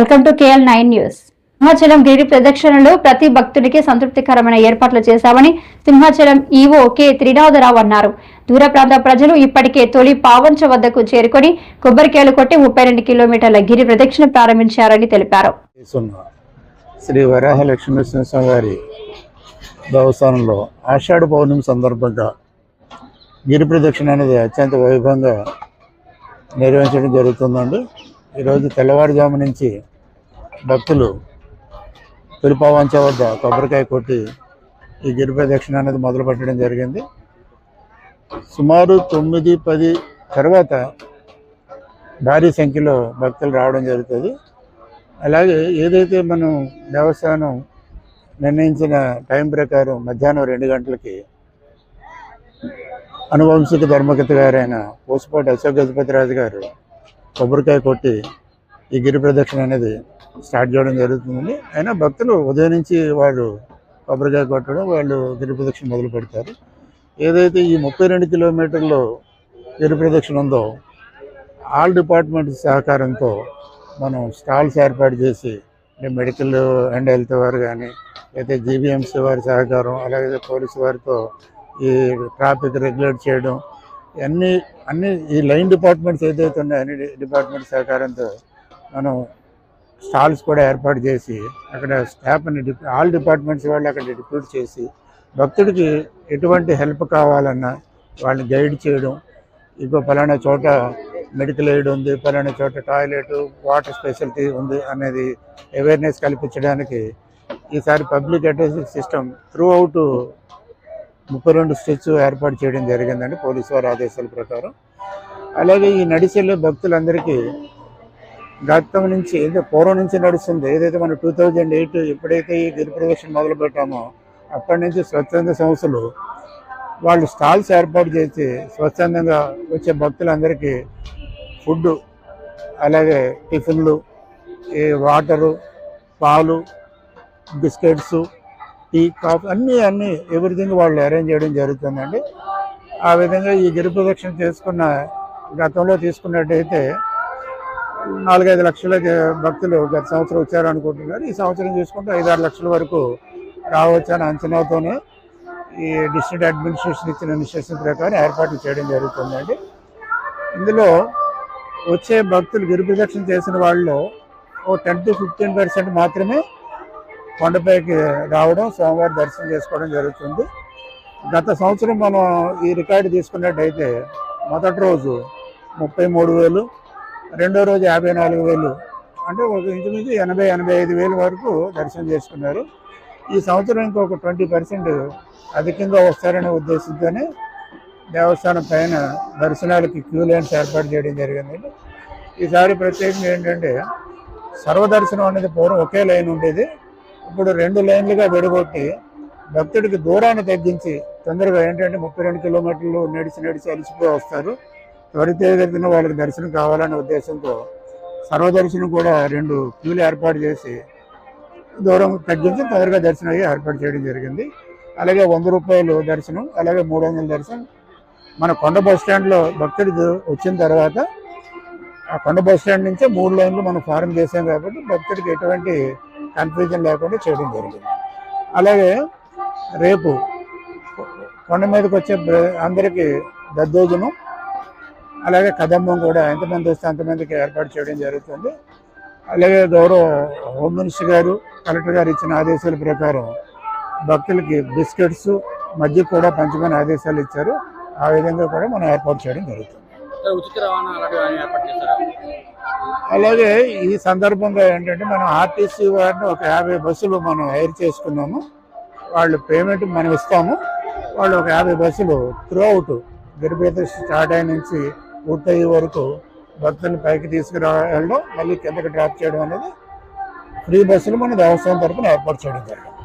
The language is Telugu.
Welcome to KL nine news. Simhachalam గిరి ప్రదక్షిణలో ప్రతి భక్తుడికి సంతృప్తికరమైన ఏర్పాట్లు చేశామని సింహాచలం ఈవో కె త్రినాథరావు అన్నారు. దూర ప్రాంత ప్రజలు ఇప్పటికే తొలి పావంచ వద్దకు చేరుకొని కొబ్బరికాయలు కొట్టి ముప్పై రెండు కిలోమీటర్ల గిరి ప్రదక్షిణ ప్రారంభించారని తెలిపారు. శ్రీ వరాహ గారి దేవస్థానంలో ఆషాఢ పౌర్ణమి సందర్భంగా గిరి ప్రదక్షిణ అనేది అత్యంత వైభవంగా నిర్వహించడం జరుగుతుందండి. ఈరోజు తెల్లవారుజాము నుంచి భక్తులు తిరుపావంచ వద్ద కొబ్బరికాయ కొట్టి ఈ గిరి ప్రదక్షిణ అనేది మొదలు పెట్టడం జరిగింది. సుమారు తొమ్మిది పది తర్వాత భారీ సంఖ్యలో భక్తులు రావడం జరుగుతుంది. అలాగే ఏదైతే మనం దేవస్థానం నిర్ణయించిన టైం ప్రకారం మధ్యాహ్నం రెండు గంటలకి అనువంశిక ధర్మకర్త గారైన పూసపాటి అశోక్ గజపతిరాజు గారు కొబ్బరికాయ కొట్టి ఈ గిరి ప్రదక్షిణ అనేది స్టార్ట్ చేయడం జరుగుతుంది అయినా భక్తులు ఉదయం నుంచి వాళ్ళు కొబ్బరికాయ కొట్టడం వాళ్ళు గిరి మొదలు పెడతారు. ఏదైతే ఈ ముప్పై రెండు కిలోమీటర్లు గిరి ఉందో ఆల్ డిపార్ట్మెంట్ సహకారంతో మనం స్టాల్స్ ఏర్పాటు చేసి మెడికల్ అండ్ హెల్త్ వారు కానీ అయితే జీబీఎంసీ వారి సహకారం అలాగే పోలీసు వారితో ఈ ట్రాఫిక్ రెగ్యులేట్ చేయడం అన్ని అన్ని ఈ లైన్ డిపార్ట్మెంట్స్ ఏదైతే ఉన్నాయో అన్ని డిపార్ట్మెంట్ సహకారంతో మనం స్టాల్స్ కూడా ఏర్పాటు చేసి అక్కడ స్టాఫ్ని డిప్ ఆల్ డిపార్ట్మెంట్స్ వాళ్ళు అక్కడ డిప్యూట్ చేసి భక్తుడికి ఎటువంటి హెల్ప్ కావాలన్నా వాళ్ళని గైడ్ చేయడం ఇంకో పలానా చోట మెడికల్ ఎయిడ్ ఉంది పలానా చోట టాయిలెట్ వాటర్ స్పెషాలిటీ ఉంది అనేది అవేర్నెస్ కల్పించడానికి ఈసారి public address system throughout ముప్పై రెండు స్టెచ్ ఏర్పాటు చేయడం జరిగిందండి పోలీసు వారి ఆదేశాల ప్రకారం. అలాగే ఈ నడిచెల్లో భక్తులందరికీ గతం నుంచి ఏదో పూర్వం నుంచి నడుస్తుంది. ఏదైతే మనం టూ థౌజండ్ ఎయిట్ ఎప్పుడైతే ఈ గిరి ప్రదక్షిణ మొదలు పెట్టామో అప్పటి నుంచి స్వచ్ఛంద సంస్థలు వాళ్ళు స్టాల్స్ ఏర్పాటు చేసి స్వచ్ఛందంగా వచ్చే భక్తులందరికీ ఫుడ్ అలాగే టిఫిన్లు ఈ వాటరు పాలు బిస్కెట్స్ టీ కాఫీ అన్నీ అన్నీ ఎవ్రీథింగ్ వాళ్ళు అరేంజ్ చేయడం జరుగుతుందండి. ఆ విధంగా ఈ గిరి ప్రదక్షిణ చేసుకున్న గతంలో తీసుకున్నట్టయితే నాలుగైదు లక్షల భక్తులు గత సంవత్సరం వచ్చారు అనుకుంటున్నారు ఈ సంవత్సరం చూసుకుంటే ఐదారు లక్షల వరకు రావచ్చు అనే అంచనాతోనే ఈ డిస్ట్రిక్ట్ అడ్మినిస్ట్రేషన్ ఇచ్చిన ఇన్స్ట్రక్షన్ ప్రకారం ఏర్పాట్లు చేయడం జరుగుతుందండి. ఇందులో వచ్చే భక్తులు గిరి ప్రదక్షిణ చేసిన వాళ్ళు ఓ టెన్ టు ఫిఫ్టీన్ పర్సెంట్ మాత్రమే కొండపైకి రావడం స్వామివారి దర్శనం చేసుకోవడం జరుగుతుంది. గత సంవత్సరం మనం ఈ రికార్డు తీసుకున్నట్టయితే మొదటి రోజు ముప్పై మూడు వేలు రెండో రోజు యాభై నాలుగు వేలు. అంటే ఒక ఇంచుమించు ఎనభై ఎనభై ఐదు వేలు వరకు దర్శనం చేసుకున్నారు. ఈ సంవత్సరం ఇంకొక ట్వంటీ పర్సెంట్ అధికంగా వస్తారనే ఉద్దేశంతోనే దేవస్థానం పైన దర్శనాలకి క్యూ లైన్స్ ఏర్పాటు చేయడం జరిగింది. ఈసారి ప్రత్యేకంగా ఏంటంటే సర్వదర్శనం అనేది పూర్వం ఒకే లైన్ ఉండేది. ఇప్పుడు రెండు లైన్లుగా విడగొట్టి భక్తుడికి దూరాన్ని తగ్గించి తొందరగా ఏంటంటే ముప్పై రెండు కిలోమీటర్లు నడిచి నడిచి అలిసిపోయి వస్తారు. త్వరితగతిన వాళ్ళకి దర్శనం కావాలనే ఉద్దేశంతో సర్వదర్శనం కూడా రెండు క్యూలు ఏర్పాటు చేసి దూరం తగ్గించి తొందరగా దర్శనం అయ్యి ఏర్పాటు చేయడం జరిగింది. అలాగే వంద రూపాయలు దర్శనం అలాగే మూడు వందల దర్శనం. మన కొండ బస్ స్టాండ్లో భక్తుడు వచ్చిన తర్వాత ఆ కొండ బస్ స్టాండ్ నుంచే మూడు లైన్లు మనం ఫారం చేసాం కాబట్టి భక్తుడికి ఎటువంటి కన్ఫ్యూజన్ లేకుండా చేయడం జరిగింది. అలాగే రేపు కొండ మీదకి వచ్చే అందరికీ దద్దోజనం అలాగే కదంబం కూడా ఎంతమంది వస్తే అంతమందికి ఏర్పాటు చేయడం జరుగుతుంది. అలాగే గౌరవ హోమ్ మినిస్టర్ గారు కలెక్టర్ గారు ఇచ్చిన ఆదేశాల ప్రకారం భక్తులకి బిస్కెట్స్ మధ్య కూడా పంచమని ఆదేశాలు ఇచ్చారు. ఆ విధంగా కూడా మనం ఏర్పాటు చేయడం జరుగుతుంది. అలాగే ఈ సందర్భంగా ఏంటంటే మనం ఆర్టీసీ వారిని ఒక యాభై బస్సులు మనం హైర్ చేసుకున్నాము. వాళ్ళు పేమెంట్ మనం ఇస్తాము. వాళ్ళు ఒక యాభై బస్సులు త్రూ అవుట్ గిరిపేట స్టార్ట్ అయిన నుంచి పూర్తయ్యే వరకు భక్తులను పైకి తీసుకురా వెళ్ళడం మళ్ళీ కిందకి డ్రాప్ చేయడం అనేది ఫ్రీ బస్సులు మన దేవస్థానం తరఫున ఏర్పాటు చేయడం జరిగింది.